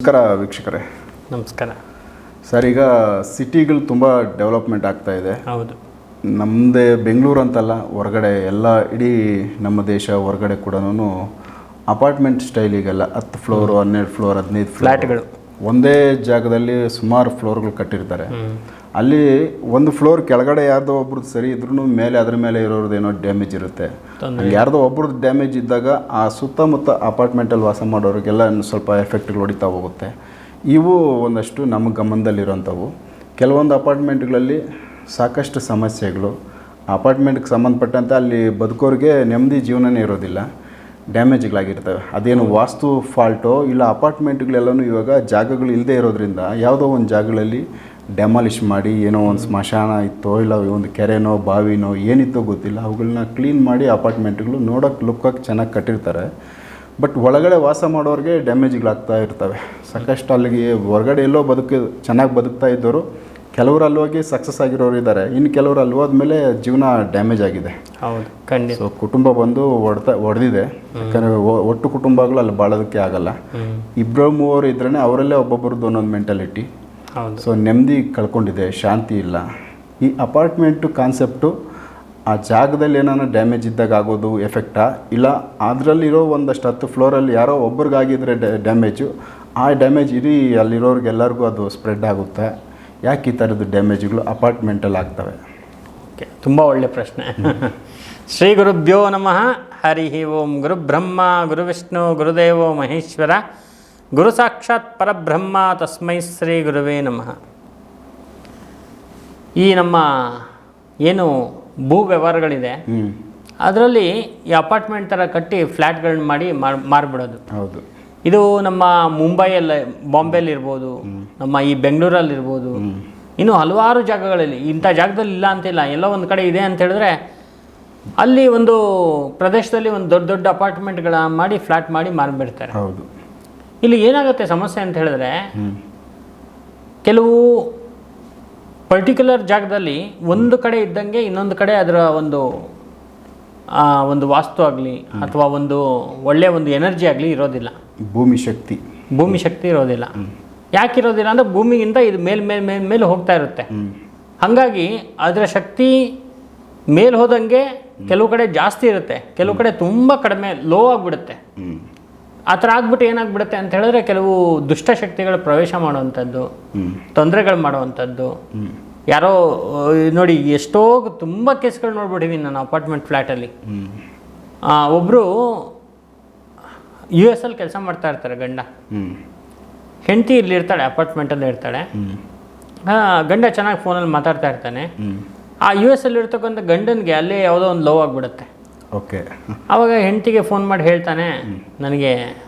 ನಮಸ್ಕಾರ ವೀಕ್ಷಕರೇ. ನಮಸ್ಕಾರ. ಸರ್ ಈಗ ಸಿಟಿಗಳು ತುಂಬ ಡೆವಲಪ್ಮೆಂಟ್ ಆಗ್ತಾ ಇದೆ. ಹೌದು. ನಮ್ಮದೇ ಬೆಂಗಳೂರು ಅಂತಲ್ಲ ಹೊರಗಡೆ ಎಲ್ಲ ಇಡೀ ನಮ್ಮ ದೇಶ ಹೊರಗಡೆ ಕೂಡ ಅಪಾರ್ಟ್ಮೆಂಟ್ ಸ್ಟೈಲಿಗೆಲ್ಲ ಹತ್ತು ಫ್ಲೋರು ಹನ್ನೆರಡು ಫ್ಲೋರ್ ಹದಿನೈದು ಫ್ಲ್ಯಾಟ್ಗಳು ಒಂದೇ ಜಾಗದಲ್ಲಿ ಸುಮಾರು ಫ್ಲೋರ್ಗಳು ಕಟ್ಟಿರ್ತಾರೆ. ಅಲ್ಲಿ ಒಂದು ಫ್ಲೋರ್ ಕೆಳಗಡೆ ಯಾರ್ದೋ ಒಬ್ರದ್ದು ಸರಿ ಇದ್ರೂ ಮೇಲೆ ಅದ್ರ ಮೇಲೆ ಇರೋರ್ದು ಏನೋ ಡ್ಯಾಮೇಜ್ ಇರುತ್ತೆ ಯಾರ್ದೋ ಒಬ್ರದ್ದು ಡ್ಯಾಮೇಜ್ ಇದ್ದಾಗ ಆ ಸುತ್ತಮುತ್ತ ಅಪಾರ್ಟ್ಮೆಂಟಲ್ಲಿ ವಾಸ ಮಾಡೋರಿಗೆಲ್ಲ ಸ್ವಲ್ಪ ಎಫೆಕ್ಟ್ಗಳು ಹೊಡಿತಾ ಹೋಗುತ್ತೆ. ಇವು ಒಂದಷ್ಟು ನಮ್ಮ ಗಮನದಲ್ಲಿರೋಂಥವು. ಕೆಲವೊಂದು ಅಪಾರ್ಟ್ಮೆಂಟ್ಗಳಲ್ಲಿ ಸಾಕಷ್ಟು ಸಮಸ್ಯೆಗಳು. ಅಪಾರ್ಟ್ಮೆಂಟ್ಗೆ ಸಂಬಂಧಪಟ್ಟಂತೆ ಅಲ್ಲಿ ಬದುಕೋರಿಗೆ ನೆಮ್ಮದಿ ಜೀವನನೇ ಇರೋದಿಲ್ಲ. ಡ್ಯಾಮೇಜ್ಗಳಾಗಿರ್ತವೆ ಅದೇನು ವಾಸ್ತು ಫಾಲ್ಟೋ ಇಲ್ಲ ಅಪಾರ್ಟ್ಮೆಂಟ್ಗಳೆಲ್ಲನೂ ಇವಾಗ ಜಾಗಗಳು ಇಲ್ಲದೆ ಇರೋದ್ರಿಂದ ಯಾವುದೋ ಒಂದು ಜಾಗಗಳಲ್ಲಿ ಡೆಮಾಲಿಷ್ ಮಾಡಿ ಏನೋ ಒಂದು ಸ್ಮಶಾನ ಇತ್ತೋ ಇಲ್ಲ ಒಂದು ಕೆರೆನೋ ಬಾವಿನೋ ಏನಿತ್ತೋ ಗೊತ್ತಿಲ್ಲ. ಅವುಗಳನ್ನ ಕ್ಲೀನ್ ಮಾಡಿ ಅಪಾರ್ಟ್ಮೆಂಟ್ಗಳು ನೋಡೋಕೆ ಲುಕ್ಕಾಗಿ ಚೆನ್ನಾಗಿ ಕಟ್ಟಿರ್ತಾರೆ. ಬಟ್ ಒಳಗಡೆ ವಾಸ ಮಾಡೋರಿಗೆ ಡ್ಯಾಮೇಜ್ಗಳಾಗ್ತಾ ಇರ್ತವೆ. ಸಾಕಷ್ಟು ಅಲ್ಲಿಗೆ ಹೊರಗಡೆ ಎಲ್ಲೋ ಬದುಕಿ ಚೆನ್ನಾಗಿ ಬದುಕ್ತಾ ಇದ್ದವರು ಕೆಲವರು ಅಲ್ಲಿ ಹೋಗಿ ಸಕ್ಸಸ್ ಆಗಿರೋರು ಇದ್ದಾರೆ. ಇನ್ನು ಕೆಲವರು ಅಲ್ಲಿ ಹೋದ್ಮೇಲೆ ಜೀವನ ಡ್ಯಾಮೇಜ್ ಆಗಿದೆ. ಹೌದು ಖಂಡಿತ. ಸೊ ಕುಟುಂಬ ಬಂದು ಹೊಡ್ತಾ ಹೊಡೆದಿದೆ ಯಾಕಂದರೆ ಒಟ್ಟು ಕುಟುಂಬಗಳು ಅಲ್ಲಿ ಬಾಳೋದಕ್ಕೆ ಆಗಲ್ಲ. ಇಬ್ಬರು ಮೂವರು ಇದ್ರೇ ಅವರಲ್ಲೇ ಒಬ್ಬೊಬ್ಬರದ್ದು ಒಂದೊಂದು ಮೆಂಟಾಲಿಟಿ ಹೌದು. ಸೊ ನೆಮ್ಮದಿ ಕಳ್ಕೊಂಡಿದೆ ಶಾಂತಿ ಇಲ್ಲ. ಈ ಅಪಾರ್ಟ್ಮೆಂಟು ಕಾನ್ಸೆಪ್ಟು ಆ ಜಾಗದಲ್ಲಿ ಏನಾನ ಡ್ಯಾಮೇಜ್ ಇದ್ದಾಗ ಆಗೋದು ಎಫೆಕ್ಟಾ? ಇಲ್ಲ ಅದರಲ್ಲಿರೋ ಒಂದಷ್ಟು ಹತ್ತು ಫ್ಲೋರಲ್ಲಿ ಯಾರೋ ಒಬ್ರಿಗಾಗಿದ್ರೆ ಡ್ಯಾಮೇಜು ಆ ಡ್ಯಾಮೇಜ್ ಇಡೀ ಅಲ್ಲಿರೋರಿಗೆಲ್ಲರಿಗೂ ಅದು ಸ್ಪ್ರೆಡ್ ಆಗುತ್ತೆ. ಯಾಕೆ ಈ ಥರದ್ದು ಡ್ಯಾಮೇಜ್ಗಳು ಅಪಾರ್ಟ್ಮೆಂಟಲ್ಲಿ ಆಗ್ತವೆ? ಓಕೆ ತುಂಬ ಒಳ್ಳೆ ಪ್ರಶ್ನೆ. ಶ್ರೀ ಗುರುಭ್ಯೋ ನಮಃ ಹರಿ ಓಂ ಗುರು ಬ್ರಹ್ಮ ಗುರು ವಿಷ್ಣು ಗುರುದೇವೋ ಮಹೇಶ್ವರ. ಗುರು ಸಾಕ್ಷಾತ್ ಪರಬ್ರಹ್ಮ ತಸ್ಮೈ ಶ್ರೀ ಗುರುವೇ ನಮಃ. ಈ ನಮ್ಮ ಏನು ಭೂ ವ್ಯವಹಾರಗಳಿದೆ ಅದರಲ್ಲಿ ಈ ಅಪಾರ್ಟ್ಮೆಂಟ್ ಥರ ಕಟ್ಟಿ ಫ್ಲ್ಯಾಟ್ಗಳನ್ನ ಮಾಡಿ ಮಾರ್ ಮಾರ್ಬಿಡೋದು. ಹೌದು. ಇದು ನಮ್ಮ ಮುಂಬೈಯಲ್ಲಿ ಬಾಂಬೆಯಲ್ಲಿ ಇರ್ಬೋದು ನಮ್ಮ ಈ ಬೆಂಗಳೂರಲ್ಲಿ ಇರ್ಬೋದು ಇನ್ನು ಹಲವಾರು ಜಾಗಗಳಲ್ಲಿ ಇಂಥ ಜಾಗದಲ್ಲಿ ಇಲ್ಲ ಅಂತಿಲ್ಲ ಎಲ್ಲೋ ಒಂದು ಕಡೆ ಇದೆ ಅಂತ ಹೇಳಿದ್ರೆ ಅಲ್ಲಿ ಒಂದು ಪ್ರದೇಶದಲ್ಲಿ ಒಂದು ದೊಡ್ಡ ದೊಡ್ಡ ಅಪಾರ್ಟ್ಮೆಂಟ್ಗಳ ಮಾಡಿ ಫ್ಲ್ಯಾಟ್ ಮಾಡಿ ಮಾರಿಬಿಡ್ತಾರೆ. ಹೌದು. ಇಲ್ಲಿ ಏನಾಗುತ್ತೆ ಸಮಸ್ಯೆ ಅಂತ ಹೇಳಿದ್ರೆ ಕೆಲವು ಪರ್ಟಿಕ್ಯುಲರ್ ಜಾಗದಲ್ಲಿ ಒಂದು ಕಡೆ ಇದ್ದಂಗೆ ಇನ್ನೊಂದು ಕಡೆ ಅದರ ಒಂದು ಒಂದು ವಾಸ್ತು ಆಗಲಿ ಅಥವಾ ಒಂದು ಒಳ್ಳೆಯ ಒಂದು ಎನರ್ಜಿ ಆಗಲಿ ಇರೋದಿಲ್ಲ. ಭೂಮಿ ಶಕ್ತಿ. ಭೂಮಿ ಶಕ್ತಿ ಇರೋದಿಲ್ಲ. ಯಾಕೆ ಇರೋದಿಲ್ಲ ಅಂದರೆ ಭೂಮಿಗಿಂತ ಇದು ಮೇಲ್ ಮೇಲ್ ಮೇಲ್ ಮೇಲೆ ಹೋಗ್ತಾ ಇರುತ್ತೆ. ಹಾಗಾಗಿ ಅದರ ಶಕ್ತಿ ಮೇಲೆ ಹೋದಂಗೆ ಕೆಲವು ಕಡೆ ಜಾಸ್ತಿ ಇರುತ್ತೆ. ಕೆಲವು ಕಡೆ ತುಂಬ ಕಡಿಮೆ ಲೋ ಆಗಿಬಿಡುತ್ತೆ. ಆ ಥರ ಆಗ್ಬಿಟ್ಟು ಏನಾಗ್ಬಿಡುತ್ತೆ ಅಂತ ಹೇಳಿದ್ರೆ ಕೆಲವು ದುಷ್ಟಶಕ್ತಿಗಳು ಪ್ರವೇಶ ಮಾಡುವಂಥದ್ದು ತೊಂದರೆಗಳು ಮಾಡುವಂಥದ್ದು. ಯಾರೋ ನೋಡಿ ಎಷ್ಟೋ ತುಂಬ ಕೇಸ್ಗಳು ನೋಡ್ಬಿಟ್ಟಿದ್ದೀನಿ ನಾನು ಅಪಾರ್ಟ್ಮೆಂಟ್ ಫ್ಲ್ಯಾಟಲ್ಲಿ. ಒಬ್ಬರು ಯು ಎಸ್ ಅಲ್ಲಿ ಕೆಲಸ ಮಾಡ್ತಾ ಇರ್ತಾರೆ ಗಂಡ. ಹೆಂಡತಿ ಇಲ್ಲಿ ಇರ್ತಾಳೆ ಅಪಾರ್ಟ್ಮೆಂಟಲ್ಲಿ ಇರ್ತಾಳೆ. ಗಂಡ ಚೆನ್ನಾಗಿ ಫೋನಲ್ಲಿ ಮಾತಾಡ್ತಾ ಇರ್ತಾನೆ. ಆ ಯು ಎಸ್ ಅಲ್ಲಿ ಇರ್ತಕ್ಕಂಥ ಗಂಡನಿಗೆ ಅಲ್ಲೇ ಯಾವುದೋ ಒಂದು ಲವ್ ಆಗಿಬಿಡುತ್ತೆ. ಓಕೆ. ಆವಾಗ ಹೆಂಡತಿಗೆ ಫೋನ್ ಮಾಡಿ ಹೇಳ್ತಾನೆ ನನಗೆ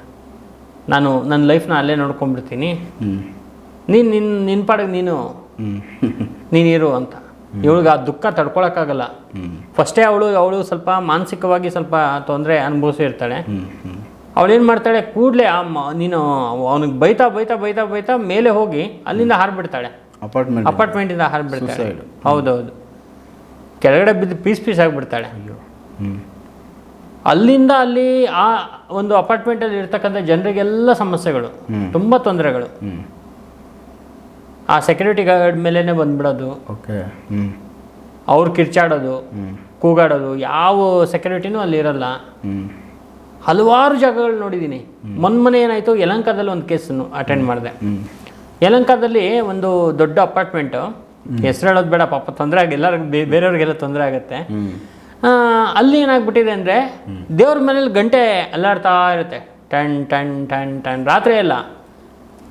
ನಾನು ನನ್ನ ಲೈಫ್ನ ಅಲ್ಲೇ ನೋಡ್ಕೊಂಡ್ಬಿಡ್ತೀನಿ. ನೀನು ನಿನ್ನ ನಿನ್ನ ಪಾಡಿಗೆ ನೀನು ನೀನಿರು ಅಂತ. ಇವಳಿಗೆ ಆ ದುಃಖ ತಡ್ಕೊಳಕ್ಕಾಗಲ್ಲ. ಫಸ್ಟೇ ಅವಳು ಅವಳು ಸ್ವಲ್ಪ ಮಾನಸಿಕವಾಗಿ ಸ್ವಲ್ಪ ತೊಂದರೆ ಅನುಭವಿಸಿರ್ತಾಳೆ ಅವಳೇನು ಮಾಡ್ತಾಳೆ ಕೂಡಲೇ ಆ ಮ- ನೀನು ಅವನಿಗೆ ಬೈತಾ ಬೈತಾ ಬೈತಾ ಬೈತಾ ಮೇಲೆ ಹೋಗಿ ಅಲ್ಲಿಂದ ಹಾರ್ಬಿಡ್ತಾಳೆ. ಅಪಾರ್ಟ್ಮೆಂಟ್ ಅಪಾರ್ಟ್ಮೆಂಟಿಂದ ಹಾರ್ಬಿಡ್ತಾಳೆ. ಹೌದೌದು. ಕೆಳಗಡೆ ಬಿದ್ದು ಪೀಸ್ ಪೀಸ್ ಆಗಿಬಿಡ್ತಾಳೆ. ಅಲ್ಲಿಂದ ಅಲ್ಲಿ ಆ ಒಂದು ಅಪಾರ್ಟ್ಮೆಂಟಲ್ಲಿ ಇರ್ತಕ್ಕಂಥ ಜನರಿಗೆಲ್ಲ ಸಮಸ್ಯೆಗಳು. ತುಂಬ ತೊಂದರೆಗಳು. ಆ ಸೆಕ್ಯೂರಿಟಿ ಗಾರ್ಡ್ ಮೇಲೇ ಬಂದ್ಬಿಡೋದು. ಓಕೆ. ಅವ್ರು ಕಿರ್ಚಾಡೋದು ಕೂಗಾಡೋದು ಯಾವ ಸೆಕ್ಯೂರಿಟಿನೂ ಅಲ್ಲಿ ಇರಲ್ಲ. ಹಲವಾರು ಜಾಗಗಳು ನೋಡಿದ್ದೀನಿ. ಮೊನ್ನೆ ಏನಾಯಿತು ಯಲಂಕಾದಲ್ಲಿ ಒಂದು ಕೇಸನ್ನು ಅಟೆಂಡ್ ಮಾಡಿದೆ. ಯಲಂಕಾದಲ್ಲಿ ಒಂದು ದೊಡ್ಡ ಅಪಾರ್ಟ್ಮೆಂಟು ಹೆಸರು ಹೇಳೋದು ಬೇಡ ಪಾಪ ತೊಂದರೆ ಆಗಿ ಎಲ್ಲರಿಗೂ ಬೇರೆಯವ್ರಿಗೆಲ್ಲ ತೊಂದರೆ ಆಗುತ್ತೆ. ಅಲ್ಲಿ ಏನಾಗ್ಬಿಟ್ಟಿದೆ ಅಂದರೆ ದೇವ್ರ ಮನೇಲಿ ಗಂಟೆ ಅಲ್ಲಾಡ್ತಾ ಇರುತ್ತೆ. ಟನ್ ಟನ್ ಟನ್ ಟನ್. ರಾತ್ರಿ ಎಲ್ಲ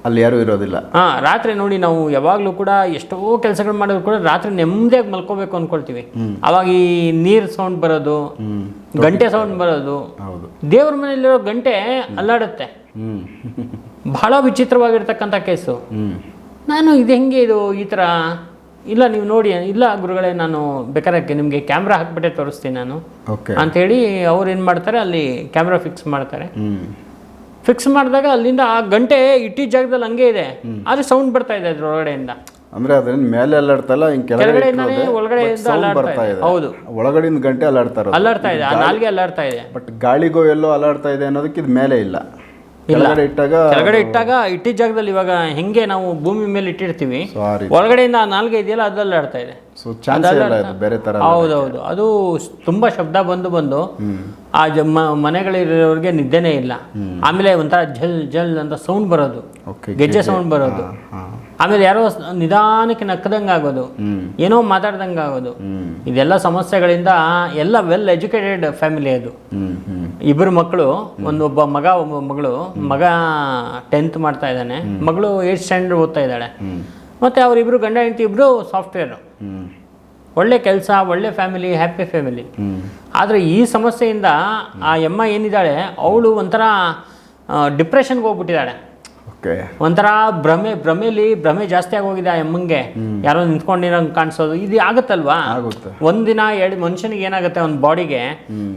ಅಲ್ಲಿ ಯಾರೂ ಇರೋದಿಲ್ಲ. ಹಾಂ ರಾತ್ರಿ ನೋಡಿ ನಾವು ಯಾವಾಗಲೂ ಕೂಡ ಎಷ್ಟೋ ಕೆಲಸಗಳು ಮಾಡಿದ್ರು ಕೂಡ ರಾತ್ರಿ ನೆಮ್ಮದಿಯಾಗಿ ಮಲ್ಕೋಬೇಕು ಅಂದ್ಕೊಳ್ತೀವಿ ಅವಾಗ ಈ ನೀರು ಸೌಂಡ್ ಬರೋದು ಗಂಟೆ ಸೌಂಡ್ ಬರೋದು. ಹೌದು. ದೇವ್ರ ಮನೆಯಲ್ಲಿರೋ ಗಂಟೆ ಅಲ್ಲಾಡುತ್ತೆ. ಬಹಳ ವಿಚಿತ್ರವಾಗಿರ್ತಕ್ಕಂಥ ಕೇಸು. ನಾನು ಇದು ಹೆಂಗೆ ಇದು ಈ ಥರ ಇಲ್ಲ ನೀವು ನೋಡಿ ಇಲ್ಲ ಗುರುಗಳೇ ನಾನು ಬೇಕಾದ್ರೆ ನಿಮಗೆ ಕ್ಯಾಮ್ರಾ ಹಾಕ್ಬಿಟ್ಟೆ ತೋರಿಸ್ತೀನಿ ನಾನು. ಓಕೆ ಅಂಥೇಳಿ ಅವ್ರು ಏನು ಮಾಡ್ತಾರೆ ಅಲ್ಲಿ ಕ್ಯಾಮ್ರಾ ಫಿಕ್ಸ್ ಮಾಡ್ತಾರೆ. ಫಿಕ್ಸ್ ಮಾಡಿದಾಗ ಅಲ್ಲಿಂದ ಆ ಗಂಟೆ ಇಟ್ಟಿ ಜಾಗದಲ್ಲಿ ಹಂಗೆ ಇದೆ. ಆದರೆ ಸೌಂಡ್ ಬರ್ತಾ ಇದೆ ಅದ್ರ ಒಳಗಡೆಯಿಂದ. ಅಂದ್ರೆ ಅದನ್ನ ಮೇಲೆ ಅಲ್ಲಾಡ್ತಲ್ಲ ಹಿಂಗ್ ಕೆಳಗಡೆ ಕೆಳಗಡೆಯಿಂದಾನೇ ಇಟ್ಟಿರೋದೆ, ಒಳಗಡೆಯಿಂದ sound ಅಲ್ಲಾಡ್ತಾ ಬರ್ತಾ ಇದೆ. ಇದೆ. ಹೌದು. ಒಳಗಡೆಯಿಂದ ಗಂಟೆ ಅಲ್ಲಾಡ್ತಾ ಇರೋದು. ಅಲ್ಲಾಡ್ತಾ ಇದೆ ಆ ನಾಲ್ಗೆ ಅಲ್ಲಾಡ್ತಾ ಇದೆ. ಬಟ್ ಗಾಳಿಗೋ ಎಲ್ಲೋ ಅಲ್ಲಾಡ್ತಾ ಇದೆ ಅನ್ನೋದಕ್ಕೆ ಇದು ಮೇಲೆ ಇಲ್ಲ. ಕೆಳಗಡೆ ಇಟ್ಟಾಗ ಕೆಳಗಡೆ ಇಟ್ಟಾಗ ಇಟ್ಟಿದ್ದ ಜಾಗದಲ್ಲಿ ಇವಾಗ ಹೆಂಗೆ ನಾವು ಭೂಮಿ ಮೇಲೆ ಇಟ್ಟಿರ್ತೀವಿ ಒಳಗಡೆ ಒಳಗಡೆಯಿಂದ ಆ ನಾಲ್ಗೆ ಇದೆಯಲ್ಲ ಅದ್ರಲ್ಲಿ ಆಡ್ತಾ ಇದೆ. ಸೊ ಚಾನ್ಸ್ ಇಲ್ಲ ಇದು ಬೇರೆ ಥರ ಹೌದೌದು. ಅದು ಸ್- ತುಂಬಾ ಶಬ್ದ ಬಂದು ಬಂದು ಆ ಜ ಮ- ಮನೆಗಳಿರೋರಿಗೆ ನಿದ್ದೆನೇ ಇಲ್ಲ. ಆಮೇಲೆ ಒಂಥರ ಜಲ್ ಜಲ್ ಅಂತ ಸೌಂಡ್ ಬರೋದು. ಓಕೆ ಗೆಜ್ಜೆ ಸೌಂಡ್ ಬರೋದು. ಹಾಂ ಆಮೇಲೆ ಯಾರೋ ಸ್- ನಿಧಾನಕ್ಕೆ ನಕ್ಕದಂಗೆ ಆಗೋದು. ಏನೋ ಮಾತಾಡ್ದಂಗೆ ಆಗೋದು. ಇದೆಲ್ಲ ಸಮಸ್ಯೆಗಳಿಂದ ಎಲ್ಲ ವೆಲ್ ಎಜುಕೇಟೆಡ್ ಫ್ಯಾಮಿಲಿ ಅದು. ಇಬ್ಬರು ಮಕ್ಕಳು ಒಂದು ಒಬ್ಬ ಮಗ ಒಬ್ಬ ಮಗಳು, ಮಗ ಟೆಂತ್ ಮಾಡ್ತಾ ಇದ್ದಾನೆ, ಮಗಳು ಏಟ್ ಸ್ಟ್ಯಾಂಡರ್ಡ್ ಓದ್ತಾ ಇದ್ದಾಳೆ. ಮತ್ತೆ ಅವರಿಬ್ರು ಗಂಡ ಹೆಂಡತಿ ಇಬ್ರು ಸಾಫ್ಟ್ವೇರ್ ಒಳ್ಳೆ ಕೆಲಸ, ಒಳ್ಳೆ ಫ್ಯಾಮಿಲಿ ಹ್ಯಾಪಿ ಫ್ಯಾಮಿಲಿ ಆದ್ರೆ ಈ ಸಮಸ್ಯೆಯಿಂದ ಆ ಎಮ್ಮ ಏನಿದ್ದಾಳೆ, ಅವಳು ಒಂಥರ ಡಿಪ್ರೆಷನ್ಗೆ ಹೋಗ್ಬಿಟ್ಟಿದ್ದಾಳೆ. ಒಂಥರ ಭ್ರಮೆ ಭ್ರಮೆಲಿ ಭ್ರಮೆ ಜಾಸ್ತಿ ಆಗೋಗಿದೆ ಆ ಎಮ್ಮಂಗೆ. ಯಾರೋ ನಿಂತ್ಕೊಂಡಿರಂಗ್ ಕಾಣಿಸೋದು. ಇದು ಆಗುತ್ತಲ್ವಾ? ಆಗುತ್ತೆ. ಒಂದಿನ ಎರಡು ಮನುಷ್ಯನಿಗೆ ಏನಾಗುತ್ತೆ ಒಂದು ಬಾಡಿಗೆ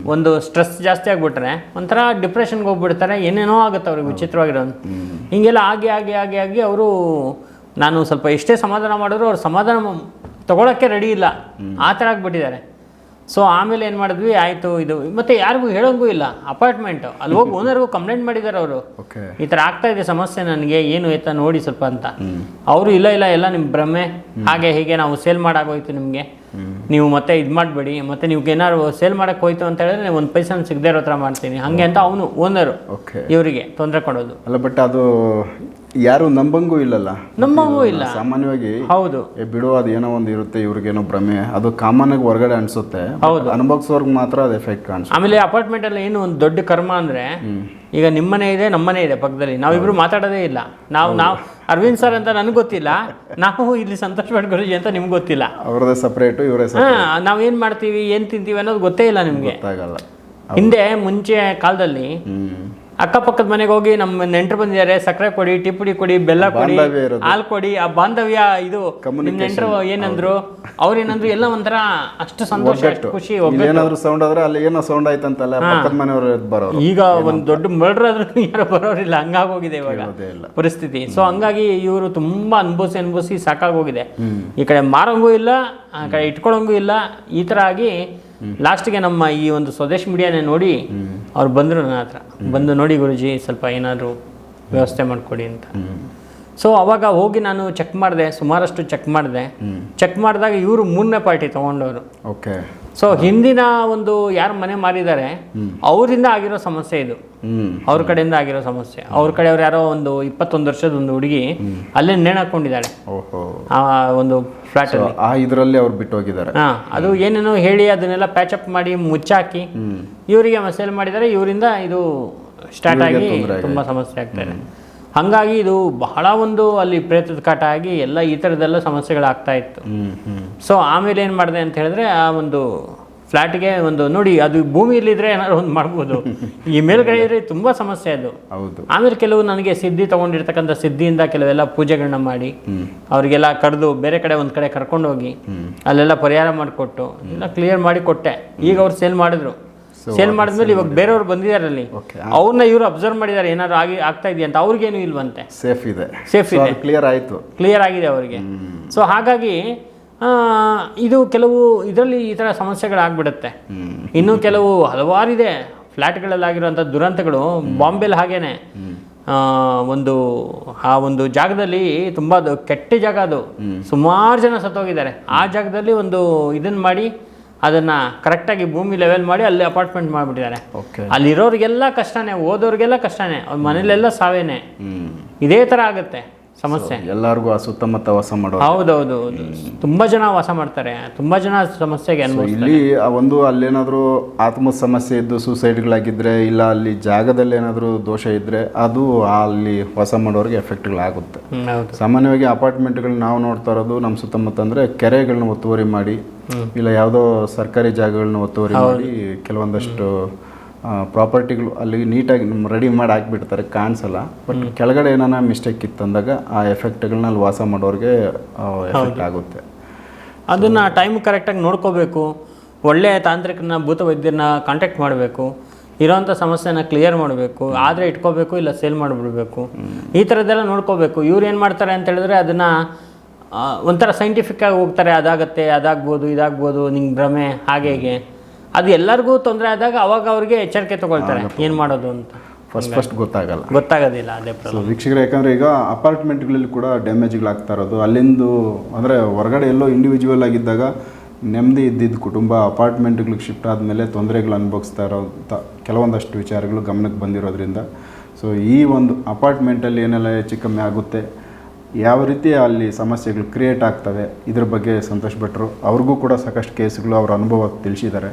ಒಂದು ಸ್ಟ್ರೆಸ್ ಜಾಸ್ತಿ ಆಗ್ಬಿಟ್ರೆ ಒಂಥರ ಡಿಪ್ರೆಷನ್ಗೆ ಹೋಗ್ಬಿಡ್ತಾರೆ ಏನೇನೋ ಆಗುತ್ತೆ ಅವ್ರಿಗೆ ವಿಚಿತ್ರವಾಗಿರೋದು. ಹಿಂಗೆಲ್ಲ ಆಗಿ ಆಗಿ ಆಗಿ ಆಗಿ ಅವರು ನಾನು ಸ್ವಲ್ಪ ಎಷ್ಟೇ ಸಮಾಧಾನ ಮಾಡಿದ್ರು ಅವ್ರು ಸಮಾಧಾನ ತಗೊಳಕ್ಕೆ ರೆಡಿ ಇಲ್ಲ. ಆ ಥರ ಆಗ್ಬಿಟ್ಟಿದ್ದಾರೆ. ಸೊ ಆಮೇಲೆ ಏನು ಮಾಡಿದ್ವಿ? ಆಯಿತು ಇದು ಮತ್ತೆ ಯಾರಿಗೂ ಹೇಳೋಂಗೂ ಇಲ್ಲ. ಅಪಾರ್ಟ್ಮೆಂಟ್ ಅಲ್ಲಿ ಹೋಗಿ ಓನರ್ಗೂ ಕಂಪ್ಲೇಂಟ್ ಮಾಡಿದ್ದಾರೆ ಅವರು. ಈ ಥರ ಆಗ್ತಾ ಇದೆ ಸಮಸ್ಯೆ ನನಗೆ ಏನು ಆಯ್ತಾ ನೋಡಿ ಸ್ವಲ್ಪ ಅಂತ. ಅವರು ಇಲ್ಲ ಇಲ್ಲ ಎಲ್ಲ ನಿಮ್ಮ ಭ್ರಮೆ. ಹಾಗೆ ಹೀಗೆ ನಾವು ಸೇಲ್ ಮಾಡಾಗೋಯ್ತು ನಿಮಗೆ. ನೀವು ಮತ್ತೆ ಇದು ಮಾಡಬೇಡಿ. ಮತ್ತೆ ನೀವು ಏನಾದ್ರು ಸೇಲ್ ಮಾಡಕ್ಕೆ ಹೋಯ್ತು ಅಂತ ಹೇಳಿದ್ರೆ ಒಂದು ಪೈಸಾ ಸಿಗದೆ ಇರೋ ಥರ ಮಾಡ್ತೀನಿ. ಹಾಗೆ ಅಂತ ಅವನು ಓನರು ಇವರಿಗೆ ತೊಂದರೆ ಕೊಡೋದು. ಅಲ್ಲ ಬಟ್ ಅದು ಯಾರು ನಂಬಂಗೂ ಇಲ್ಲಲ್ಲ. ನಂಬಂಗೂ ಇಲ್ಲ. ಸಾಮಾನ್ಯವಾಗಿ ಹೌದು. ಏ ಬಿಡು ಅದು ಏನೋ ಒಂದು ಇರುತ್ತೆ ಇವ್ರಿಗೇನೋ ಭ್ರಮೆ. ಅದು ಕಾಮನ್ ಆಗಿ ಹೊರಗಡೆ ಅನ್ಸುತ್ತೆ. ಹೌದು. ಅನುಭವಿಸೋರ್ಗೆ ಮಾತ್ರ ಅದು ಎಫೆಕ್ಟ್ ಕಾಣಿಸುತ್ತೆ. ಆಮೇಲೆ ಅಪಾರ್ಟ್ಮೆಂಟ್ ಅಲ್ಲಿ ಏನು ಒಂದು ದೊಡ್ಡ ಕರ್ಮ ಅಂದ್ರೆ ಈಗ ನಿಮ್ಮನೆ ಇದೆ ನಮ್ಮನೆ ಇದೆ ಪಕ್ಕದಲ್ಲಿ. ನಾವಿಬ್ರು ಮಾತಾಡೋದೇ ಇಲ್ಲ. ನಾವು ನಾವು ಅರವಿಂದ್ ಸರ್ ಅಂತ ನನಗೆ ಗೊತ್ತಿಲ್ಲ. ನಾವು ಇಲ್ಲಿ ಸಂತೋಷ್ ಭಟ್ ಗುರುಜಿ ಅಂತ ನಿಮ್ಗೆ ಗೊತ್ತಿಲ್ಲ. ಅವ್ರದ್ದೇ ಸಪ್ರೇಟು ಇವರೇ ನಾವು ಏನು ಮಾಡ್ತೀವಿ ಏನ್ ತಿಂತೀವಿ ಅನ್ನೋದು ಗೊತ್ತೇ ಇಲ್ಲ ನಿಮ್ಗೆ. ಹಿಂದೆ ಮುಂಚೆ ಕಾಲದಲ್ಲಿ ಅಕ್ಕಪಕ್ಕದ ಮನೆಗೆ ಹೋಗಿ ನಮ್ಮ ನೆಂಟರು ಬಂದಿದ್ದಾರೆ ಸಕ್ಕರೆ ಕೊಡಿ ಟಿಪ್ಪುಡಿ ಕೊಡಿ ಬೆಲ್ಲ ಕೊಡಿ ಹಾಲ್ ಕೊಡಿ ಆ ಬಾಂಧವ್ಯ ಇದು ನಿಮ್ ನೆಂಟರು ಏನಂದ್ರು ಅವ್ರು ಏನಂದ್ರು ಎಲ್ಲ ಒಂಥರ ಅಷ್ಟು ಸಂತೋಷ ಅಷ್ಟು ಖುಷಿ. ಏನಾದ್ರು ಸೌಂಡ್ ಆದ್ರೆ ಅಲ್ಲಿ ಏನೋ ಸೌಂಡ್ ಆಯ್ತಂತಲ್ಲ ಪಕ್ಕದ ಮನೆಯವರು ಬರೋರು. ಈಗ ಒಂದು ದೊಡ್ಡ ಮರ್ಡರ್ ಆದ್ರೂ ಯಾರು ಬರೋರಿಲ್ಲ ಹಂಗಾಗೋಗಿದೆ ಇವಾಗ ಪರಿಸ್ಥಿತಿ. ಸೊ ಹಂಗಾಗಿ ಇವರು ತುಂಬಾ ಅನುಭವಿಸಿ ಅನುಭವಿಸಿ ಸಾಕಾಗೋಗಿದೆ ಈ ಕಡೆ ಮಾರೋಂಗೂ ಇಲ್ಲ ಆ ಕಡೆ ಇಟ್ಕೊಳಂಗೂ ಇಲ್ಲ ಈ ತರ ಆಗಿ ಲಾಸ್ಟ್ಗೆ ನಮ್ಮ ಈ ಒಂದು ಸ್ವದೇಶ್ ಮೀಡಿಯಾನೇ ನೋಡಿ ಅವ್ರು ಬಂದರು ನನ್ನ ಹತ್ರ. ಬಂದು ನೋಡಿ ಗುರುಜಿ ಸ್ವಲ್ಪ ಏನಾದರೂ ವ್ಯವಸ್ಥೆ ಮಾಡಿಕೊಡಿ ಅಂತ. ಸೊ ಅವಾಗ ಹೋಗಿ ನಾನು ಚೆಕ್ ಮಾಡಿದೆ ಸುಮಾರಷ್ಟು ಚೆಕ್ ಮಾಡಿದೆ. ಚೆಕ್ ಮಾಡಿದಾಗ ಇವರು ಮೂರನೇ ಪಾರ್ಟಿ ತೊಗೊಂಡವರು. ಓಕೆ. ಸೊ ಹಿಂದಿನ ಒಂದು ಯಾರು ಮನೆ ಮಾರಿದ್ದಾರೆ ಅವರಿಂದ ಆಗಿರೋ ಸಮಸ್ಯೆ ಇದು. ಅವ್ರ ಕಡೆಯಿಂದ ಆಗಿರೋ ಸಮಸ್ಯೆ. ಅವ್ರ ಕಡೆಯವ್ರು ಯಾರೋ ಒಂದು ಇಪ್ಪತ್ತೊಂದು ವರ್ಷದ ಒಂದು ಹುಡುಗಿ ಅಲ್ಲೇ ನೇಣ ಹಾಕೊಂಡಿದ್ದಾಳೆ. ಓಹೋ. ಆ ಒಂದು ಫ್ಲಾಟ್ ಅಲ್ಲಿ. ಆ ಇದರಲ್ಲಿ ಅವ್ರು ಬಿಟ್ಟು ಹೋಗಿದ್ದಾರೆ. ಹಾ ಅದು ಏನೇನೋ ಹೇಳಿ ಅದನ್ನೆಲ್ಲ ಪ್ಯಾಚಪ್ ಮಾಡಿ ಮುಚ್ಚಾಕಿ ಇವರಿಗೆ ಸೇಲ್ ಮಾಡಿದರೆ ಇವರಿಂದ ಇದು ಸ್ಟಾರ್ಟ್ ಆಗಿ ತುಂಬಾ ಸಮಸ್ಯೆ ಆಗ್ತಾ ಇದೆ. ಹಂಗಾಗಿ ಇದು ಬಹಳ ಒಂದು ಅಲ್ಲಿ ಪ್ರೇತದ ಕಾಟ ಆಗಿ ಎಲ್ಲ ಈ ಥರದ್ದೆಲ್ಲ ಸಮಸ್ಯೆಗಳಾಗ್ತಾ ಇತ್ತು. ಸೊ ಆಮೇಲೆ ಏನು ಮಾಡಿದೆ ಅಂತ ಹೇಳಿದ್ರೆ ಆ ಒಂದು ಫ್ಲಾಟ್ಗೆ ಒಂದು ನೋಡಿ ಅದು ಭೂಮಿಯಲ್ಲಿದ್ರೆ ಏನಾದ್ರು ಒಂದು ಮಾಡ್ಬೋದು. ಈ ಮೇಲ್ಗಡೆ ಇದ್ರೆ ತುಂಬ ಸಮಸ್ಯೆ ಅದು. ಹೌದು. ಆಮೇಲೆ ಕೆಲವು ನನಗೆ ಸಿದ್ಧಿ ತಗೊಂಡಿರ್ತಕ್ಕಂಥ ಸಿದ್ಧಿಯಿಂದ ಕೆಲವೆಲ್ಲ ಪೂಜೆಗಳನ್ನ ಮಾಡಿ ಅವರಿಗೆಲ್ಲ ಕರೆದು ಬೇರೆ ಕಡೆ ಒಂದು ಕಡೆ ಕರ್ಕೊಂಡೋಗಿ ಅಲ್ಲೆಲ್ಲ ಪರಿಹಾರ ಮಾಡಿಕೊಟ್ಟು ಎಲ್ಲ ಕ್ಲಿಯರ್ ಮಾಡಿ ಕೊಟ್ಟೆ. ಈಗ ಅವ್ರು ಸೇಲ್ ಮಾಡಿದ್ರು. ಸೇಲ್ ಮಾಡಿದ್ಮೇಲೆ ಇವಾಗ ಬೇರೆಯವ್ರು ಬಂದಿದ್ದಾರೆ ಅಲ್ಲಿ ಅವ್ರನ್ನ ಇವರು ಅಬ್ಸರ್ವ್ ಮಾಡಿದ್ದಾರೆ ಏನಾದ್ರು ಆಗಿ ಆಗ್ತಾ ಇದೆಯಾ ಅಂತ. ಅವ್ರಿಗೇನು ಇಲ್ವಂತೆ. ಸೇಫ್ ಇದೆ. ಸೇಫ್ ಇದೆ. ಕ್ಲಿಯರ್ ಆಯ್ತು. ಕ್ಲಿಯರ್ ಆಗಿದೆ ಅವರಿಗೆ. ಸೊ ಹಾಗಾಗಿ ಆ, ಇದು ಕೆಲವು ಇದರಲ್ಲಿ ಈ ಥರ ಸಮಸ್ಯೆಗಳಾಗ್ಬಿಡುತ್ತೆ ಇನ್ನೂ ಕೆಲವು ಹಲವಾರಿದೆ ಫ್ಲ್ಯಾಟ್ಗಳಲ್ಲಾಗಿರುವಂಥ ದುರಂತಗಳು ಬಾಂಬೆಲಿ ಹಾಗೇನೆ. ಆ, ಒಂದು ಆ ಒಂದು ಜಾಗದಲ್ಲಿ ತುಂಬ ಕೆಟ್ಟ ಜಾಗ ಅದು. ಸುಮಾರು ಜನ ಸತ್ತೋಗಿದ್ದಾರೆ. ಆ ಜಾಗದಲ್ಲಿ ಒಂದು ಇದನ್ನು ಮಾಡಿ ಅದನ್ನು ಕರೆಕ್ಟಾಗಿ ಭೂಮಿ ಲೆವೆಲ್ ಮಾಡಿ ಅಲ್ಲಿ ಅಪಾರ್ಟ್ಮೆಂಟ್ ಮಾಡಿಬಿಟ್ಟಿದ್ದಾರೆ. ಅಲ್ಲಿರೋರಿಗೆಲ್ಲ ಕಷ್ಟನೇ ಓದೋರಿಗೆಲ್ಲ ಕಷ್ಟನೇ ಅವ್ರ ಮನೇಲೆಲ್ಲ ಸಾವೇನೆ. ಇದೇ ಥರ ಆಗುತ್ತೆ. ಸಮಸ್ಯೆ. ಎಲ್ಲರಿಗೂ ಆ ಸುತ್ತಮುತ್ತ ವಾಸ ಮಾಡೋ ಹೌದೌದು ತುಂಬಾ ಜನ ವಾಸ ಮಾಡ್ತಾರೆ. ತುಂಬಾ ಜನ ಸಮಸ್ಯೆಗೆ ಇಲ್ಲಿ ಆ ಒಂದು ಅಲ್ಲೇನಾದರೂ ಆತ್ಮ ಸಮಸ್ಯೆ ಇದ್ದು ಸುಸೈಡ್ಗಳಾಗಿದ್ರೆ ಇಲ್ಲ ಅಲ್ಲಿ ಜಾಗದಲ್ಲಿ ಏನಾದರೂ ದೋಷ ಇದ್ರೆ ಅದು ಅಲ್ಲಿ ವಾಸ ಮಾಡೋರಿಗೆ ಎಫೆಕ್ಟ್ಗಳಾಗುತ್ತೆ ಸಾಮಾನ್ಯವಾಗಿ ಅಪಾರ್ಟ್ಮೆಂಟ್ಗಳನ್ನ ನಾವು ನೋಡ್ತಾ ಇರೋದು ನಮ್ಮ ಸುತ್ತಮುತ್ತ ಅಂದ್ರೆ ಕೆರೆಗಳನ್ನ ಒತ್ತುವರಿ ಮಾಡಿ ಇಲ್ಲ ಯಾವುದೋ ಸರ್ಕಾರಿ ಜಾಗಗಳನ್ನ ಒತ್ತುವರಿ ಮಾಡಿ ಕೆಲವೊಂದಷ್ಟು ಪ್ರಾಪರ್ಟಿಗಳು ಅಲ್ಲಿ ನೀಟಾಗಿ ರೆಡಿ ಮಾಡಿ ಹಾಕಿಬಿಡ್ತಾರೆ ಕಾಣಿಸಲ್ಲ. ಬಟ್ ಕೆಳಗಡೆ ಏನಾನ ಮಿಸ್ಟೇಕ್ ಇತ್ತಂದಾಗ ಆ ಎಫೆಕ್ಟ್ಗಳನ್ನ ಅಲ್ಲಿ ವಾಸ ಮಾಡೋರಿಗೆ ಎಫೆಕ್ಟ್ ಆಗುತ್ತೆ. ಅದನ್ನು ಟೈಮ್ ಕರೆಕ್ಟಾಗಿ ನೋಡ್ಕೋಬೇಕು. ಒಳ್ಳೆಯ ತಾಂತ್ರಿಕನ ಭೂತ ವೈದ್ಯರನ್ನ ಕಾಂಟ್ಯಾಕ್ಟ್ ಮಾಡಬೇಕು. ಇರೋಂಥ ಸಮಸ್ಯೆನ ಕ್ಲಿಯರ್ ಮಾಡಬೇಕು. ಆದರೆ ಇಟ್ಕೋಬೇಕು ಇಲ್ಲ ಸೇಲ್ ಮಾಡಿಬಿಡ್ಬೇಕು. ಈ ಥರದ್ದೆಲ್ಲ ನೋಡ್ಕೋಬೇಕು. ಇವ್ರು ಏನು ಮಾಡ್ತಾರೆ ಅಂತ ಹೇಳಿದ್ರೆ ಅದನ್ನು ಒಂಥರ ಸೈಂಟಿಫಿಕ್ ಆಗಿ ಹೋಗ್ತಾರೆ. ಅದಾಗತ್ತೆ ಅದಾಗ್ಬೋದು ಇದಾಗ್ಬೋದು ನಿಂಗೆ ಭ್ರಮೆ ಹಾಗೆ ಹೀಗೆ ಅದು ಎಲ್ಲರಿಗೂ ತೊಂದರೆ ಆದಾಗ ಅವಾಗ ಅವ್ರಿಗೆ ಎಚ್ಚರಿಕೆ ತಗೊಳ್ತಾರೆ ಏನು ಮಾಡೋದು ಅಂತ. ಫಸ್ಟ್ ಫಸ್ಟ್ ಗೊತ್ತಾಗಲ್ಲ. ಗೊತ್ತಾಗೋದಿಲ್ಲ ಅದೇ ಸೊ ವೀಕ್ಷಕರು ಯಾಕಂದರೆ ಈಗ ಅಪಾರ್ಟ್ಮೆಂಟ್ಗಳಲ್ಲಿ ಕೂಡ ಡ್ಯಾಮೇಜ್ಗಳಾಗ್ತಾ ಇರೋದು. ಅಲ್ಲಿಂದು ಅಂದರೆ ಹೊರಗಡೆ ಎಲ್ಲೋ ಇಂಡಿವಿಜುವಲ್ ಆಗಿದ್ದಾಗ ನೆಮ್ಮದಿ ಇದ್ದಿದ್ದ ಕುಟುಂಬ ಅಪಾರ್ಟ್ಮೆಂಟ್ಗಳಿಗೆ ಶಿಫ್ಟ್ ಆದಮೇಲೆ ತೊಂದರೆಗಳು ಅನುಭವಿಸ್ತಾ ಇರೋಂಥ ಕೆಲವೊಂದಷ್ಟು ವಿಚಾರಗಳು ಗಮನಕ್ಕೆ ಬಂದಿರೋದ್ರಿಂದ. ಸೊ ಈ ಒಂದು ಅಪಾರ್ಟ್ಮೆಂಟಲ್ಲಿ ಏನೆಲ್ಲ ಹೆಚ್ಚು ಕಮ್ಮಿ ಆಗುತ್ತೆ ಯಾವ ರೀತಿ ಅಲ್ಲಿ ಸಮಸ್ಯೆಗಳು ಕ್ರಿಯೇಟ್ ಆಗ್ತವೆ ಇದ್ರ ಬಗ್ಗೆ ಸಂತೋಷ್ ಭಟ್ರು ಅವ್ರಿಗೂ ಕೂಡ ಸಾಕಷ್ಟು ಕೇಸ್ಗಳು ಅವರ ಅನುಭವ ತಿಳಿಸಿದ್ದಾರೆ.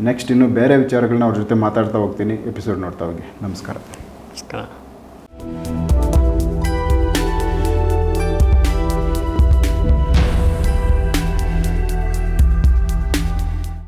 ನೆಕ್ಸ್ಟ್ ಇನ್ನು ಬೇರೆ ವಿಚಾರಗಳನ್ನ ಅವ್ರ ಜೊತೆ ಮಾತಾಡ್ತಾ ಹೋಗ್ತೀನಿ. ಎಪಿಸೋಡ್ ನೋಡ್ತಾ ಹೋಗಿ. ನಮಸ್ಕಾರ. ನಮಸ್ಕಾರ.